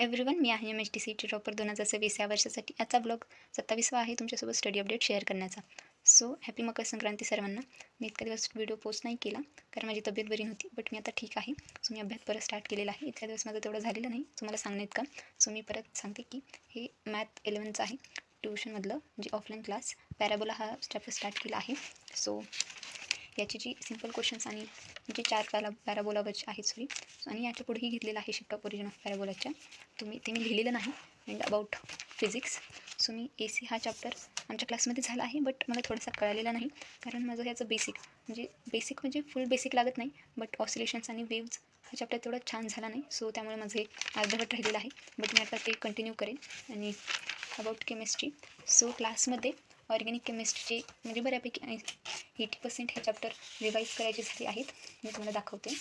Everyone मी आहे M H T C T topper दोन हजार सव्वीस या वर्षासाठी आजचा ब्लॉग सत्तावीसवा आहे तुमच्यासोबत स्टडी अपडेट शेअर करण्याचा. सो हॅपी मकर संक्रांती सर्वांना. मी इतका दिवस व्हिडिओ पोस्ट नाही केला कारण माझी तब्येत बरी नव्हती बट मी आता ठीक आहे. सो मी अभ्यास परत स्टार्ट केलेला आहे. इतक्या दिवस माझं तेवढं झालेलं नाही. तुम्हाला सांगण्यात का? सो मी परत सांगते की हे मॅथ इलेवनचं आहे. ट्युशनमधलं जे ऑफलाईन क्लास पॅराबोला हा चॅप्टर स्टार्ट केला आहे. सो याची जी सिंपल क्वेश्चन्स आणि जे चार पॅरा पॅराबोलावरचे आहेत सॉरी आणि याच्या पुढेही घेतलेलं आहे शिफ्ट ऑफ ओरिजिन ऑफ पॅराबोलाच्या तुम्ही ते मी लिहिलेलं नाही. अँड अबाउट फिजिक्स सो मी ए सी हा चॅप्टर आमच्या क्लासमध्ये झाला आहे बट मला थोडासा कळालेला नाही. कारण माझं ह्याचं बेसिक म्हणजे बेसिक म्हणजे फुल बेसिक लागत नाही बट ऑसिलेशन्स आणि वेव्ज हा चॅप्टर तेवढा छान झाला नाही. सो त्यामुळे माझं हे अर्धवट राहिलेलं आहे. बट मी आता ते कंटिन्यू करेन. आणि अबाउट केमिस्ट्री सो क्लासमध्ये ऑर्गॅनिक केमिस्ट्रीचे म्हणजे बऱ्यापैकी एटी पर्सेंट हे चॅप्टर रिवाईज करायचे झाले आहेत. मी तुम्हाला दाखवते.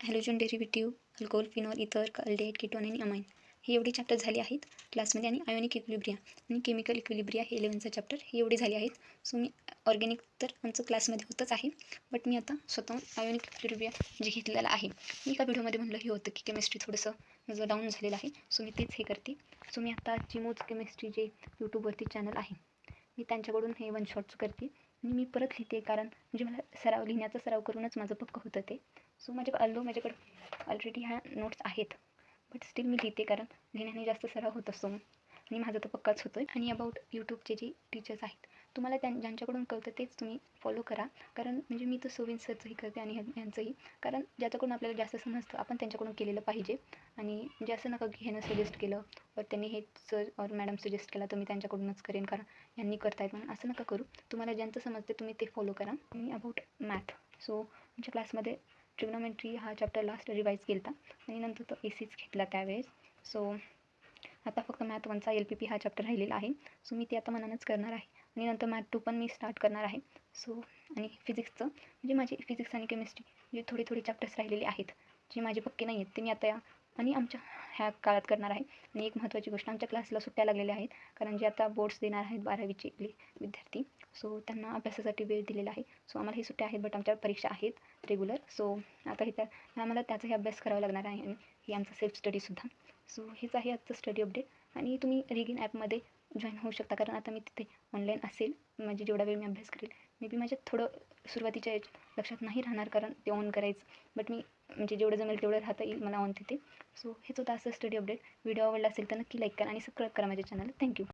हॅलोजन डेरिव्हेटिव्ह अल्कोहोल फिनॉल इतर कल्डेट किटोन आणि अमाइन हे एवढे चॅप्टर झाले आहेत. क्लासमध्ये आणि आयोनिक इक्विलिब्रिया आणि केमिकल इक्विलिब्रिया हे इलेवनचं चॅप्टर हे एवढे झाले आहेत. सो मी ऑर्गॅनिक तर आमचं क्लासमध्ये होतंच आहे. बट मी आता स्वतःहून आयोनिक इक्विलिब्रिया जे घेतलेलं आहे मी एका व्हिडिओमध्ये म्हणलं हे होतं की केमिस्ट्री थोडंसं माझं डाऊन झालेलं आहे. सो मी तेच हे करते. सो मी आता चिमोज केमिस्ट्री जे यूट्यूबवरती चॅनल आहे मी त्यांच्याकडून हे वन शॉट्स करते. आणि मी परत लिहिते कारण म्हणजे मला सराव लिहिण्याचा सराव करूनच माझं पक्क होतं ते. सो माझ्या आलो माझ्याकडं ऑलरेडी ह्या नोट्स आहेत. बट स्टील मी लिहिते कारण लिहिण्याने जास्त सराव होत असतो आणि माझा तर पक्काच होतो आहे आणि अबाउट यूट्यूबचे जे टीचर्स आहेत तुम्हाला त्यां ज्यांच्याकडून कळतं तेच तुम्ही फॉलो करा. कारण म्हणजे मी तर सोविन सरचंही करते आणि यांचंही कारण ज्याच्याकडून आपल्याला जास्त समजतं आपण त्यांच्याकडून केलेलं पाहिजे. आणि जे असं नका की ह्यानं सजेस्ट केलं तर त्यांनी हे सर और मॅडम सजेस्ट केला तर मी त्यांच्याकडूनच करेन कारण यांनी करतायत म्हणून. असं नका करू. तुम्हाला ज्यांचं समजते तुम्ही ते फॉलो करा. आणि अबाउट मॅथ सो आमच्या क्लासमध्ये ट्रिग्नोमेट्री हा चॅप्टर लास्ट रिवाईज केला आणि नंतर तो ए सीच घेतला त्यावेळेस. सो आता फक्त मॅथ वनचा एल पी पी हा चॅप्टर राहिलेला आहे. सो मी ते आता मनानंच करणार आहे. आणि नंतर मॅथ टू पण मी स्टार्ट करणार आहे. सो आणि फिजिक्सचं म्हणजे माझी फिजिक्स आणि केमिस्ट्री जे थोडे थोडे चॅप्टर्स राहिलेले आहेत जे माझे पक्के नाही आहेत ते मी आता या आणि आमच्या ह्या काळात करणार आहे. आणि एक महत्त्वाची गोष्ट आमच्या क्लासला सुट्ट्या लागलेल्या आहेत. कारण जे आता बोर्ड्स देणार आहेत बारावीचे विद्यार्थी सो त्यांना अभ्यासासाठी वेळ दिलेला आहे. सो आम्हाला ही सुट्ट्या आहेत बट आमच्या परीक्षा आहेत रेग्युलर सो आता हे त्या आम्हाला त्याचाही अभ्यास करावा लागणार आहे आणि हे आमचं सेल्फ स्टडीसुद्धा सो हेच आहे आजचं स्टडी अपडेट आणि तुम्ही रिगिन ॲपमध्ये जॉईन होऊ शकता. कारण आता मी तिथे ऑनलाईन असेल. म्हणजे जेवढा वेळ मी अभ्यास करेल मे बी माझ्या थोडं सुरुवातीच्या याच्या लक्षात नाही राहणार कारण ते ऑन करायचं. बट मी म्हणजे जेवढं जमेल तेवढं राहता येईल मला ऑन तिथे. सो हेच होतं असं स्टडी अपडेट व्हिडिओ आवडला असेल तर नक्की लाईक करा आणि सबस्क्राईब करा माझ्या चॅनल थँक्यू